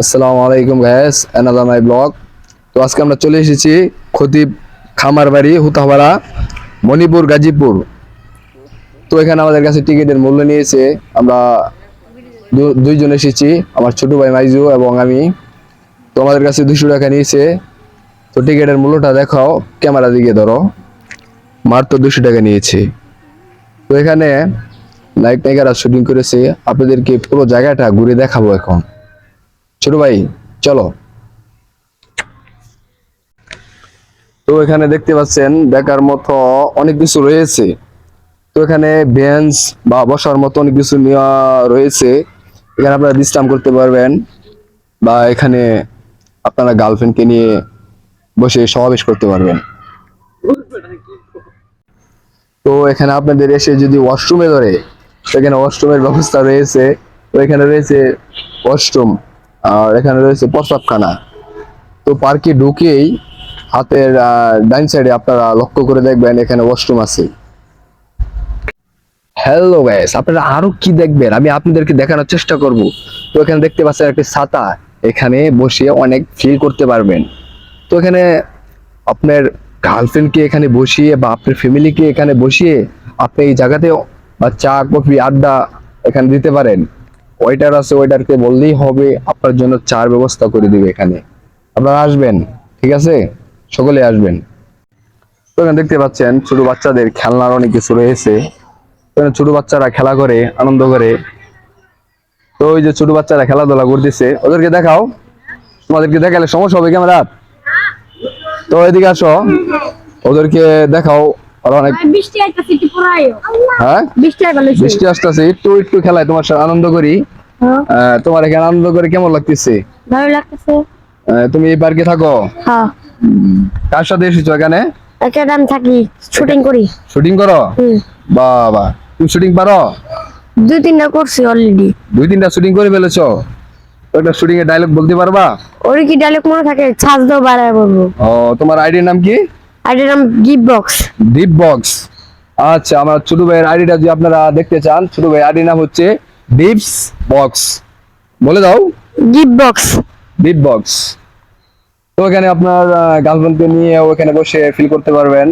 আসসালামু আলাইকুম gas another my blog তো আজকে আমরা চলে এসেছি খতিব খামার বাড়ি হুতাপাড়া মণিপুর, গাজীপুর। তো এখানে আমাদের কাছে টিকিটের মূল্য নিয়েছে, আমরা দুইজন এসেছি, আমার ছোট ভাই মাইজু এবং আমি। তো আমাদের কাছে দুশো টাকা নিয়েছে। তো টিকিটের মূল্যটা দেখাও, ক্যামেরা দিকে ধরো। মাত্র দুশো টাকা নিয়েছে। তো এখানে নায়ক নায়িকারা শুটিং করেছে। আপনাদেরকে পুরো জায়গাটা ঘুরে দেখাবো এখন। ছোট ভাই, চলো। তো এখানে দেখতে পাচ্ছেন দেখার মতো অনেক কিছু রয়েছে। তো এখানে বেঞ্চ বা বসার মতো অনেক কিছু নেওয়া রয়েছে। এখানে আপনারা বিশ্রাম করতে পারবেন বা এখানে আপনারা গার্লফ্রেন্ডকে নিয়ে বসে সমাবেশ করতে পারবেন। তো এখানে আপনাদের এসে যদি ওয়াশরুমে ধরে সেখানে ওয়াশরুমের ব্যবস্থা রয়েছে। তো এখানে রয়েছে ওয়াশরুম আর এখানে রয়েছে প্রস্রাবখানা। তো পার্কে ঢুকেই হাতের ডাইন সাইডে আপনারা লক্ষ্য করে দেখবেন এখানে ওয়াশরুম আছে। হ্যালো গাইস আপনারা আরও কি দেখবেন? আমি আপনাদেরকে দেখানোর চেষ্টা করব। তো এখানে দেখতে পাচ্ছেন একটা ছাতা। এখানে বসে অনেক ফিল করতে পারবেন। তো এখানে আপনার গার্লফ্রেন্ডকে এখানে বসিয়ে বা আপনার ফ্যামিলিকে এখানে বসিয়ে আপনি এই জায়গাতে বা চা, কফি, আড্ডা এখানে দিতে পারেন। ওয়েটার আছে ওয়েটারকে বললেই হবে, আপনার জন্য চার ব্যবস্থা করে দিবে এখানে। আপনারা আসবেন, ঠিক আছে? সকলে আসবেন। তো এখানে দেখতে পাচ্ছেন, ছোট বাচ্চাদের খেলনার অনেক কিছু রয়েছে। এখানে ছোট বাচ্চারা খেলা করে, আনন্দ করে। তো ওই যে ছোট বাচ্চারা খেলাধুলা করতেছে, ওদেরকে দেখাও। তোমাদেরকে দেখালে সমস্যা হবে ক্যামেরা তো এদিকে আসো, ওদেরকে দেখাও। অনেক বৃষ্টি আইতাছে একটু পড়ায় হ্যাঁ? বৃষ্টি আইবার বৃষ্টি আসতেছে একটু একটু খেলায় তোমার সাথে আনন্দ করি। হ্যাঁ, তোমার এখানে আনন্দ করে কেমন লাগতেছে? ভালো লাগতেছে। তুমি এই পার্কে থাকো? হ্যাঁ। কার সাথে এসেছ এখানে? থাকি শুটিং করি। শুটিং করো? বাবা তুমি শুটিং পারো? দুই তিনটা করছি অলরেডি দুই তিনটা শুটিং করে ফেলেছো? একটা শুটিং এর ডায়লগ বলতে পারবা? ওর কি ডায়লগ মনে থাকে? ছাঁচ দাও বাড়ায় বলব। ও তোমার আইডির নাম কি? এটার নাম গিফট বক্স। ডিপ বক্স। আচ্ছা আমার ছোট ভাইয়ের আইডিটা যদি আপনারা দেখতে চান ছোট ভাইয়ের আইডির নাম হচ্ছে ডিপস বক্স। বলে দাও। Gift box. Deep box. তো এখানে আপনার গার্লফ্রেন্ডকে নিয়ে ওখানে বসে ফিল করতে পারবেন।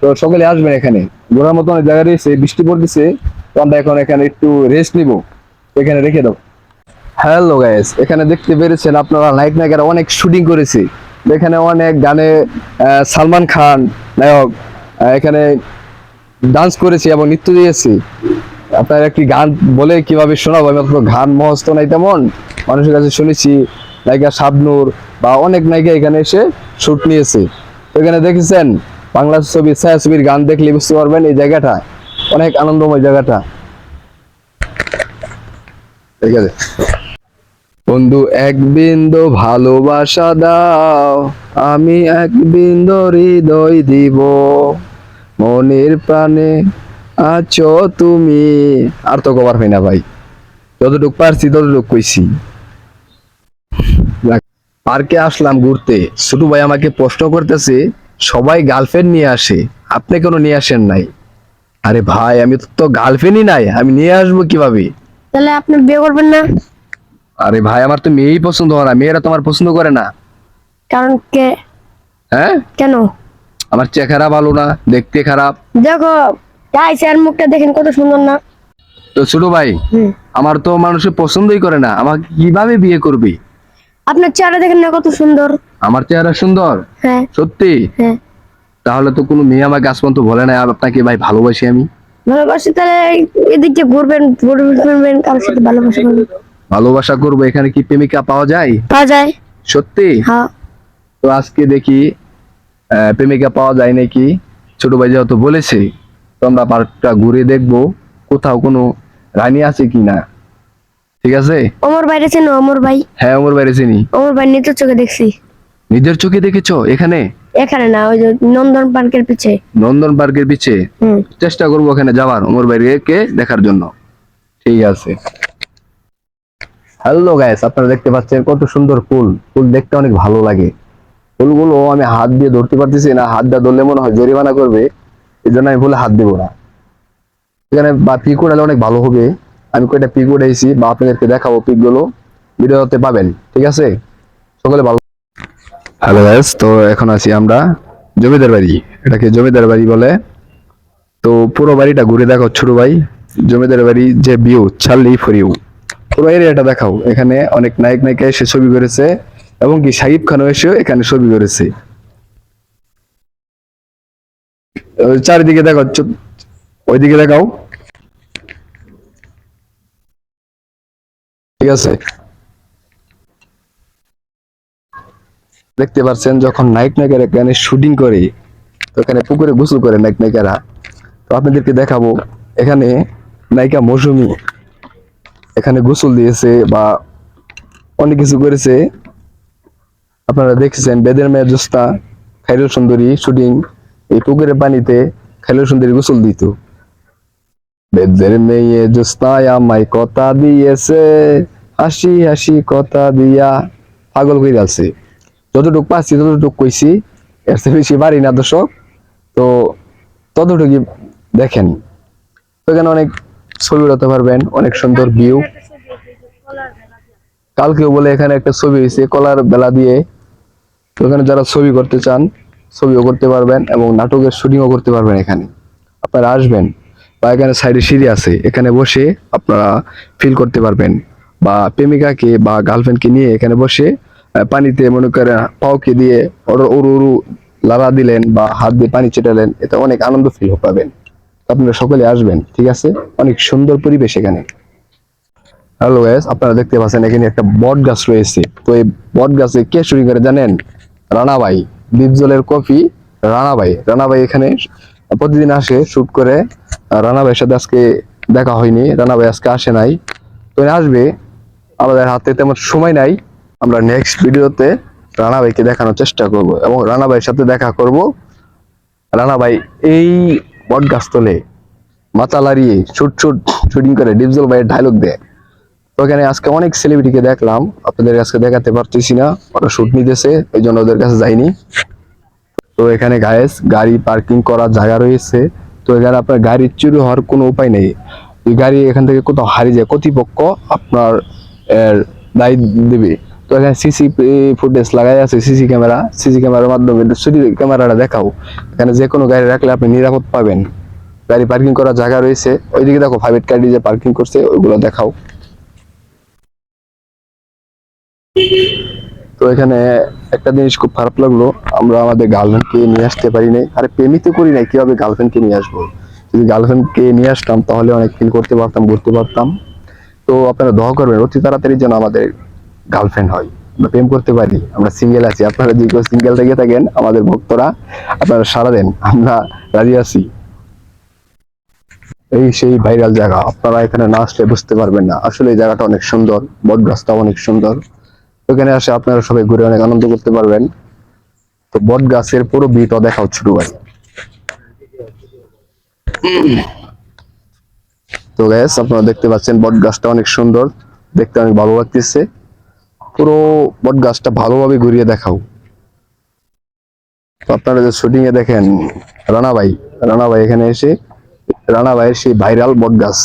তো সকলে আসবেন এখানে। ঘোরার মতো অনেক জায়গা রয়েছে বৃষ্টি পড়তেছে। তো আমরা এখন এখানে একটু রেস্ট নিব। এখানে রেখে দাও। হ্যালো গাইস এখানে দেখতে পেরেছেন আপনারা নায়ক নায়িকারা অনেক শুটিং করেছে। এখানে অনেক গানে সালমান খান, নায়ক এখানে ডান্স করেছি এবং নৃত্য দিয়েছি। আপনার একটি গান বলে কীভাবে শোনাবো? আমি অত গান মহস্ত নাই তেমন। মানুষের কাছে শুনেছি, নায়িকা শাবনূর বা অনেক নায়িকা এখানে এসে শুট নিয়েছে। তো এখানে দেখেছেন বাংলা ছবি, ছায়াছবির গান দেখলে বুঝতে পারবেন এই জায়গাটা। অনেক আনন্দময় জায়গাটা। ঠিক আছে। বন্ধু, এক বিন্দু ভালোবাসা দাও। আমি এক বিন্দু হৃদয় দিব। মনের প্রাণে আছো তুমি। আর তো কবার হয় না ভাই। যতটুক পারছি, ততটুক কইছি। পার্কে আসলাম ঘুরতে। ছোট ভাই আমাকে প্রশ্ন করতেছে, সবাই গার্লফ্রেন্ড নিয়ে আসে। আপনি কেন নিয়ে আসেন নাই? আরে ভাই, আমি তো- গার্লফ্রেন্ডই নাই। আমি নিয়ে আসব কীভাবে? তাহলে আপনি বিয়ে করবেন না? আরে ভাই আমার তো মেয়েই পছন্দ হয় না মেয়েরা তোমার পছন্দ করে না। কারণ কে? হ্যাঁ? কেন? আমার চেহারা ভালো না দেখতে খারাপ। দেখো গাইছে আর মুখটা দেখেন কত সুন্দর না। তো ছোট ভাই আমার তো মানুষের পছন্দই করে না আমাকে কীভাবে বিয়ে করবে? আপনার চেহারা দেখেন না কত সুন্দর। আমার চেহারা সুন্দর? হ্যাঁ। সত্যি? হ্যাঁ। তাহলে তো কোনো মেয়ে আমাকে আজ পর্যন্ত বলে না আপনাকে ভাই ভালোবাসি আমি। ভালোবাসি তাহলে এদিকে ঘুরবেন ঘুরবেন কারোর সাথে ভালোবাসা করবেন। ভালোবাসা করব এখানে কি প্রেমিকা পাওয়া যায়? পাওয়া যায়। সত্যি? হ্যাঁ। তো আজকে দেখি প্রেমিকা পাওয়া যায় নাকি? ছোট ভাই যেহেতু বলেছে তো আমরা পার্কটা ঘুরে দেখব কোথাও কোনো রানী আছে কি না? ঠিক আছে? অমর বাইরে চেনো? অমর ভাই। হ্যাঁ আমার বাইরে চিনি। অমর ভাই নিজের চোখে দেখছি। নিজের চোখে দেখেছ? এখানে? এখানে না ওই যে নন্দন পার্কের পিছে। নন্দন পার্কের পিছে? চেষ্টা করব ওখানে যাওয়ার ওমর বাইরে দেখার জন্য। ঠিক আছে। হ্যালো গাইস আপনারা দেখতে পাচ্ছেন কত সুন্দর ফুল। ফুল দেখতে অনেক ভালো লাগে। ফুলগুলো আমি হাত দিয়ে ধরতে পারতেছি না, হাত দিয়ে ধরলে মনে হয় জরিমানা করবে। এই জন্য আমি ফুলে হাত দেবো না। এখানে বা পিক উড়ালে অনেক ভালো হবে। আমি কয়টা পিক উঠাইছি বা আপনাদেরকে দেখাবো পিকগুলো ভিডিওতে পাবেন, ঠিক আছে? সকলে ভালো হ্যালো গাইস তো এখন আছি আমরা জমিদার বাড়ি। এটাকে জমিদার বাড়ি বলে। তো পুরো বাড়িটা ঘুরে দেখো, ছোট ভাই। জমিদার বাড়ি যে ভিউ ছাড়লেই ফর ইউ পুরো এরিয়াটা দেখাও। এখানে অনেক নায়ক, নায়িকা এসে ছবি করেছে এবং কি খানও এসেও এখানে ছবি করেছে চারিদিকে দেখো ওইদিকে দেখাও। ঠিক আছে। দেখতে পাচ্ছেন যখন নায়ক, নায়িকারা এখানে শুটিং করে, তো এখানে পুকুরে গোসল করে নায়ক, নায়িকারা। তো আপনাদেরকে দেখাবো, এখানে নায়িকা মৌসুমি। এখানে গোসল দিয়েছে বা অনেক কিছু করেছে। আপনারা দেখছেন বেদের মেয়ের জোস্তা খাইরুল সুন্দরী শুটিং, এই পুকুরের পানিতে খাইরুল সুন্দরী গোসল দিত। বেদের মেয়ে জোস্তায় আমায় কথা দিয়েছে, হাসি হাসি কথা দিয়া পাগল করে আছে যতটুক পাচ্ছি ততটুক কইছি, এর চেয়ে বেশি পারি না দর্শক। তো ততটুকু দেখেন। তো এখানে অনেক ছবি উঠাতে পারবেন, অনেক সুন্দর ভিউ কালকেও বলে এখানে একটা ছবি হয়েছে, কলার বেলা দিয়ে। তো এখানে যারা ছবি করতে চান, ছবিও করতে পারবেন এবং নাটকের শুটিংও করতে পারবেন এখানে। আপনারা আসবেন বা এখানে সাইডে সিঁড়ি আছে, এখানে বসে আপনারা ফিল করতে পারবেন। বা প্রেমিকাকে বা গার্লফ্রেন্ডকে নিয়ে এখানে বসে পানিতে মনে করেন পাওকে দিয়ে ওর লাড়া দিলেন বা হাত দিয়ে পানি ছেটালেন এতে অনেক আনন্দ ফিল পাবেন। আপনারা সকলে আসবেন, ঠিক আছে? অনেক সুন্দর পরিবেশ এখানে। হ্যালো গ্যাস আপনারা দেখতে পাচ্ছেন এখানে একটা বট গাছ রয়েছে। তো এই বট গাছে কে শুটিং করে জানেন? রানাভাই ডিপজলের কফি রানাভাই রানাভাই এখানে প্রতিদিন আসে, শুট করে। আর রানাভাইয়ের সাথে আজকে দেখা হয়নি রানাভাই আজকে আসে নাই। তো আসবে, আমাদের হাতে তেমন সময় নাই। আমরা নেক্সট ভিডিওতে রানাভাইকে দেখানোর চেষ্টা করব এবং রানাভাইয়ের সাথে দেখা করব। রানাভাই এই বট গাছ তোলে মাথা লাড়িয়ে শুট শুট শুটিং করে ডিপজল ভাইয়ের ডায়লগ দেয়। তো এখানে আজকে অনেক সেলিব্রিটিকে দেখলাম। আপনাদের কাছে দেখাতে পারতেছি না। ওরা শুট নিতেছে, এই জন্য ওদের কাছে যাইনি। তো এখানে গায়েস গাড়ি পার্কিং করার জায়গা রয়েছে। তো এখানে আপনার গাড়ি চুরি হওয়ার কোনো উপায় নেই। গাড়ি এখান থেকে কোথাও হারিয়ে যায়। কর্তৃপক্ষ আপনার এর দায়ী দেবে। তো এখানে সিসি ফুটেজ লাগাই আছে সিসি ক্যামেরা সিসি ক্যামেরার মাধ্যমে সিসি ক্যামেরাটা দেখাও। এখানে যে কোনো গাড়ি রাখলে আপনি নিরাপদ পাবেন। গাড়ি পার্কিং করার জায়গা রয়েছে। ওইদিকে দেখো প্রাইভেট গাড়ি যে পার্কিং করছে, ওইগুলো দেখাও। তো এখানে একটা জিনিস খুব খারাপ লাগল, আমরা আমাদের গার্লফ্রেন্ডকে নিয়ে আসতে পারি নাই। আরে প্রেমই তো করি নাই, কীভাবে গার্লফ্রেন্ডকে নিয়ে আসব? যদি গার্লফ্রেন্ডকে নিয়ে আসতাম, তাহলে অনেক ফিল করতে পারতাম, ঘুরতে পারতাম। তো আপনারা দোয়া করবেন, অতি তাড়াতাড়ি যেন আমাদের গার্লফ্রেন্ড হয়। আমরা প্রেম করতে পারি, আমরা সিঙ্গেল আছি। আপনারা যদি কেউ সিঙ্গেল থেকে থাকেন, আমাদের ভক্তরা। আপনারা সারা দেন আমরা রাজি আছি। এই সেই ভাইরাল জায়গা, আপনারা এখানে না আসলে বুঝতে পারবেন না। আসলে এই জায়গাটা অনেক সুন্দর, বট গাছটা অনেক সুন্দর। ওখানে আসে আপনারা সবাই ঘুরে অনেক আনন্দ করতে পারবেন। তো বট গাছের পুরো বিটা দেখাও ছোট ভাই। তো গ্যাস আপনারা দেখতে পাচ্ছেন বট গাছটা অনেক সুন্দর, দেখতে অনেক ভালো লাগতেছে। পুরো বট গাছটা ভালোভাবে ঘুরিয়ে দেখাও। আপনারা যে শুটিং এ দেখেন, রানা ভাই রানা ভাই এখানে এসে, রানা ভাইয়ের সেই ভাইরাল বট গাছ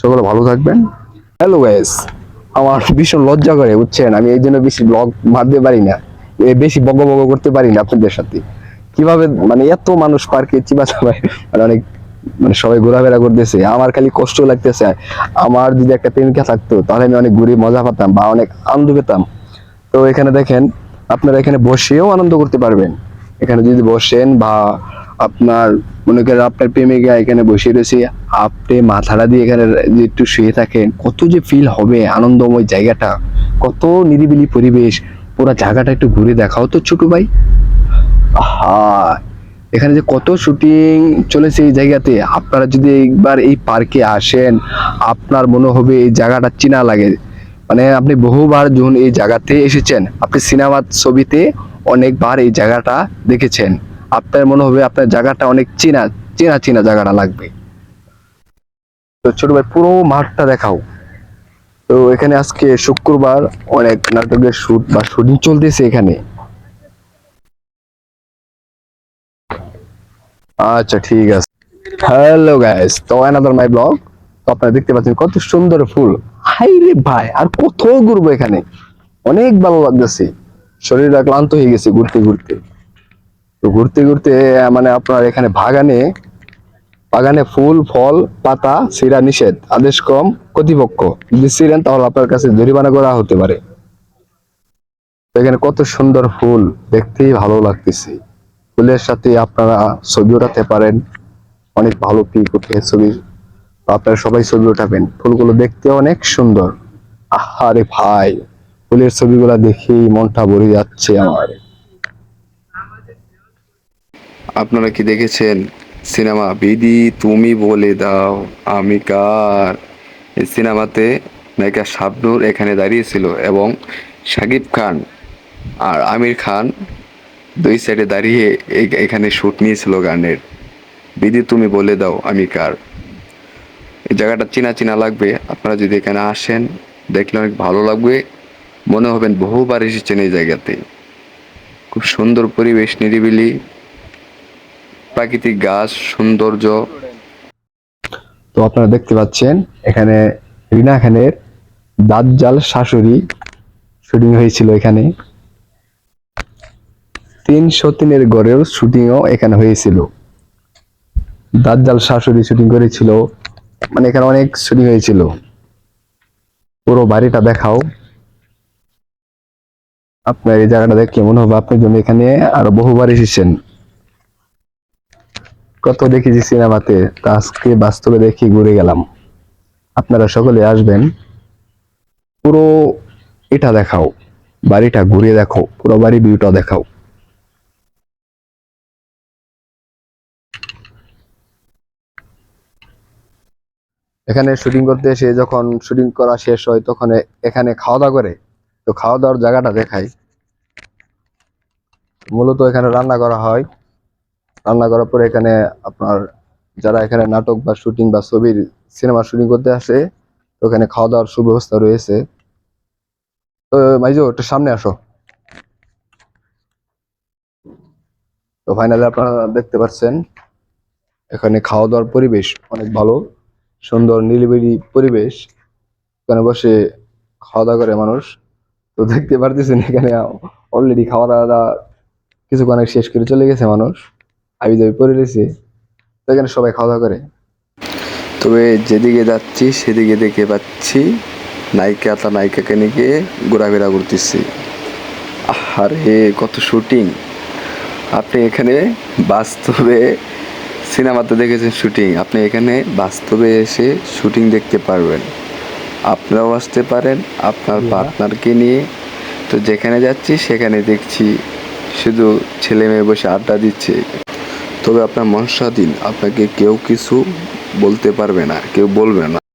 সকলে ভালো থাকবেন। হ্যালো গাইস আমার ভীষণ লজ্জা করে, বুঝছেন? আমি এই জন্য বেশি ব্লগ মারতে পারি না। বেশি বগ বগ করতে পারি না আপনাদের সাথে। কীভাবে মানে এত মানুষ পার্কে চিবা চাবায় মানে অনেক মানে সবাই ঘোরাফেরা করতেছে। আমার খালি কষ্ট লাগতেছে। আমার যদি একটা প্রেমিকা থাকতো, তাহলে আমি অনেক ঘুরে মজা পাতাম বা অনেক আনন্দ পেতাম। তো এখানে দেখেন, আপনারা এখানে বসেও আনন্দ করতে পারবেন। এখানে যদি বসেন বা আপনার, মনে করেন আপনার প্রেমিকা এখানে বসে রয়েছে, আপনি মাথাটা দিয়ে এখানে যে একটু শুয়ে থাকেন, কত যে ফিল হবে আনন্দময় জায়গাটা, কত নিরিবিলি পরিবেশ, পুরো জায়গাটা একটু ঘুরে দেখাও তো ছোট ভাই। আহা! এখানে যে কত শুটিং চলেছে এই জায়গাতে, আপনারা যদি একবার এই পার্কে আসেন, আপনার মনে হবে এই জায়গাটা চেনা লাগে। মানে আপনি বহুবার যখন এই জায়গাতে এসেছেন, আপনি সিনেমা ছবিতে অনেকবার এই জায়গাটা দেখেছেন। আপনার মনে হবে আপনার জায়গাটা অনেক চেনা চেনা চেনা জায়গাটা লাগবে। তো ছোট ভাই, পুরো মাঠটা দেখাও। তো এখানে আজকে শুক্রবার অনেক নাটকের শুট বা শুটিং চলতেছে এখানে। আচ্ছা ঠিক আছে। হ্যালো গাইস তো অ্যানাদার মাই ব্লগ তো আপনারা দেখতে পাচ্ছেন কত সুন্দর ফুল। হাই রে ভাই, আর কত ঘুরবো এখানে। অনেক ভালো লাগতেছে। শরীরটা ক্লান্ত হয়ে গেছে ঘুরতে ঘুরতে। তো ঘুরতে ঘুরতে মানে আপনার এখানে বাগানে বাগানে ফুল, ফল, পাতা, সিরা নিষেধ, আদেশ কম, কর্তৃপক্ষ। যদি ছিলেন তাহলে আপনার কাছে জরিমানা করা হতে পারে। এখানে কত সুন্দর ফুল, দেখতেই ভালো লাগতেছে। ফুলের সাথে আপনারা ছবি উঠাতে পারেন। অনেক ভালো পিক উঠে ছবি আপনারা সবাই ছবি উঠাবেন ফুলগুলো দেখতে অনেক সুন্দর। আহারে ভাই, ফুলের ছবিগুলো দেখেই মনটা ভরে যাচ্ছে আমার। আপনারা কি দেখেছেন? সিনেমা বিদি তুমি বলে দাও, আমি কার? এই সিনেমাতে নায়িকা শাবনূর এখানে দাঁড়িয়েছিল এবং শাকিব খান আর আমির খান দুই সাইডে দাঁড়িয়ে এখানে শ্যুট নিয়েছিল গানের। বিধি তুমি বলে দাও আমি কার। এই জায়গাটা চেনা চিনা লাগবে। আপনারা যদি এখানে আসেন, দেখলে অনেক ভালো লাগবে। মনে হবেন বহুবার এসেছেন এই জায়গাতে। খুব সুন্দর পরিবেশ, নিরিবিলি। প্রাকৃতিক গাছ, সৌন্দর্য। তো আপনারা দেখতে পাচ্ছেন, এখানে রিনা খানের দাজ্জাল শাশুড়ি শুটিং হয়েছিল এখানে। তিনশো তিনের গড়ের শুটিংও এখানে হয়েছিল। দাজ্জাল শাশুড়ি শুটিং করেছিল। মানে এখানে অনেক শুটিং হয়েছিল। পুরো বাড়িটা দেখাও। আপনার এই জায়গাটা দেখলে মনে হবে আপনার জন্য এখানে আরও বহুবার এসেছেন। কত দেখেছি সিনেমাতে, তা আজকে বাস্তবে দেখি ঘুরে গেলাম। আপনারা সকলে আসবেন। পুরো এটা দেখাও। বাড়িটা ঘুরে দেখো। পুরো বাড়ি ভিউটা দেখাও। এখানে শুটিং করতে এসে যখন শুটিং করা শেষ হয়, তখন এখানে খাওয়া দাওয়া করে। তো খাওয়া দাওয়ার জায়গাটা দেখাই। মূলত এখানে রান্না করা হয়। রান্না করার পরে এখানে আপনার যারা এখানে নাটক বা শুটিং বা ছবির সিনেমা শুটিং করতে আসে, তো এখানে খাওয়া দাওয়ার সুব্যবস্থা রয়েছে। তো মাইজো, একটু সামনে আসো। তো ফাইনালি আপনারা দেখতে পাচ্ছেন, এখানে খাওয়া দাওয়ার পরিবেশ অনেক ভালো। সুন্দর নিরিবিলি পরিবেশ। এখানে বসে খাওয়া দাওয়া করে মানুষ। তো দেখতে পারতেছেন এখানে অলরেডি খাওয়া দাওয়া কিছুক্ষণ আগে শেষ করে চলে গেছে মানুষ। আমি যাবি পরে রয়েছে। তো এখানে সবাই খাওয়া দাওয়া করে। তবে যেদিকে যাচ্ছি, সেদিকে দেখে পাচ্ছি নায়িকা তা নায়িকাকে নিয়ে ঘোরাফেরা করতেছি। আরে কত শুটিং। আপনি এখানে বাস্তবে সিনেমাতে দেখেছেন শুটিং। আপনি এখানে বাস্তবে এসে শুটিং দেখতে পারবেন। আপনারাও আসতে পারেন আপনার পার্টনারকে নিয়ে। তো যেখানে যাচ্ছি সেখানে দেখছি। শুধু ছেলে মেয়ে বসে আড্ডা দিচ্ছে। তবে আপনার মনসাধীন আপনাকে কেউ কিছু বলতে পারবে না কেউ বলবে না।